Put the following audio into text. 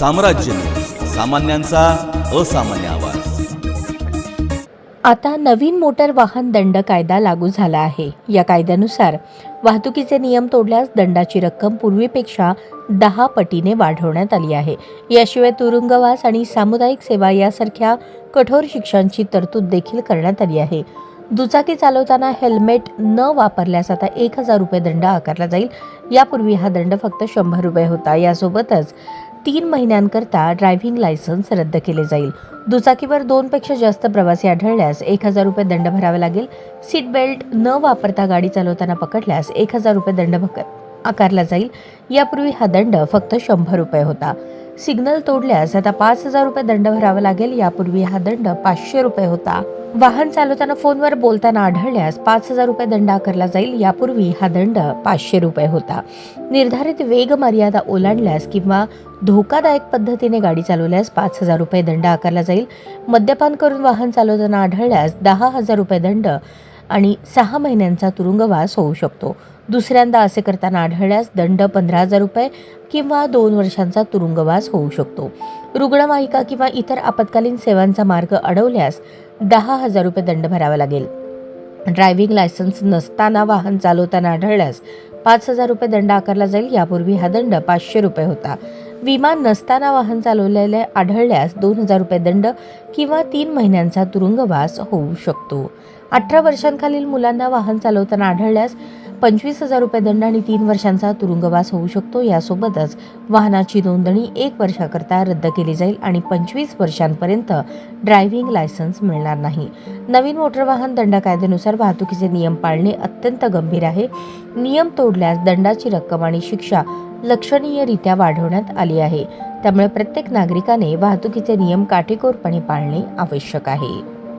साम्राज्य. सामान्यांचा असामान्य आवाज. आता नवीन मोटर वाहन दंड कायदा लागू झाला आहे. या कायद्यानुसार वाहतुकीचे नियम तोडल्यास दंडाची रक्कम पूर्वीपेक्षा दहा पटीने वाढवण्यात आली आहे. याशिवाय तुरुंगवास आणि सामुदायिक सेवा यासारख्या कठोर शिक्षांची तरतूद देखील करण्यात आली आहे. दुचाकी चालवताना हेल्मेट न वापरल्यास आता एक हजार रुपये दंड आकारला जाईल. यापूर्वी हा दंड फक्त शंभर रुपये होता. यासोबतच तीन महिन्यांकरता ड्रायव्हिंग लायसन्स रद्द केले जाईल. दुचाकीवर दोनपेक्षा जास्त प्रवासी आढळल्यास एक हजार रुपये दंड भरावा लागेल. सीट बेल्ट न वापरता गाडी चालवताना पकडल्यास एक हजार रुपये दंड भक आकारला जाईल. यापूर्वी हा दंड फक्त शंभर रुपये होता. सिग्नल तोडल्यास आता पाच हजार रुपये दंड भरावा लागेल. यापूर्वी हा दंड पाचशे रुपये होता. वाहन चालवताना फोनवर बोलताना आढळल्यास पाच हजार रुपये दंड आकारला जाईल. यापूर्वी हा दंड पाचशे रुपये होता. निर्धारित वेग मर्यादा ओलांडल्यास किंवा धोकादायक पद्धतीने गाडी चालवल्यास पाच हजार रुपये दंड आकारला जाईल. मद्यपान करून वाहन चालवताना आढळल्यास दहा हजार रुपये दंड आणि सहा महिन्यांचा तुरुंगवास होऊ शकतो. दुसऱ्यांदा असे करताना आढळल्यास दंड पंधरा हजार रुपये किंवा दोन वर्षांचा तुरुंगवास होऊ शकतो. रुग्णवाहिका किंवा इतर आपत्कालीन सेवांचा मार्ग अडवल्यास दहा हजार रुपये दंड भरावा लागेल. ड्रायव्हिंग लायसन्स नसताना वाहन चालवताना आढळल्यास पाच हजार रुपये दंड आकारला जाईल. यापूर्वी हा दंड पाचशे रुपये होता. विमान नसताना वाहन चालवलेले आढळल्यास दोन हजार रुपये दंड किंवा तीन महिन्यांचा तुरुंगवास होऊ शकतो. अठरा वर्षांखालील मुलांना वाहन चालवताना आढळल्यास पंचवीस हजार रुपये दंड आणि तीन वर्षांचा तुरुंगवास होऊ शकतो. यासोबतच वाहनाची नोंदणी एक वर्षाकरता रद्द केली जाईल आणि पंचवीस वर्षांपर्यंत ड्रायव्हिंग लायसन्स मिळणार नाही. नवीन मोटर वाहन दंड कायद्यानुसार वाहतुकीचे नियम पाळणे अत्यंत गंभीर आहे. नियम तोडल्यास दंडाची रक्कम आणि शिक्षा लक्षणीयरित्या वाढवण्यात आली आहे. त्यामुळे प्रत्येक नागरिकाने वाहतुकीचे नियम काटेकोरपणे पाळणे आवश्यक आहे.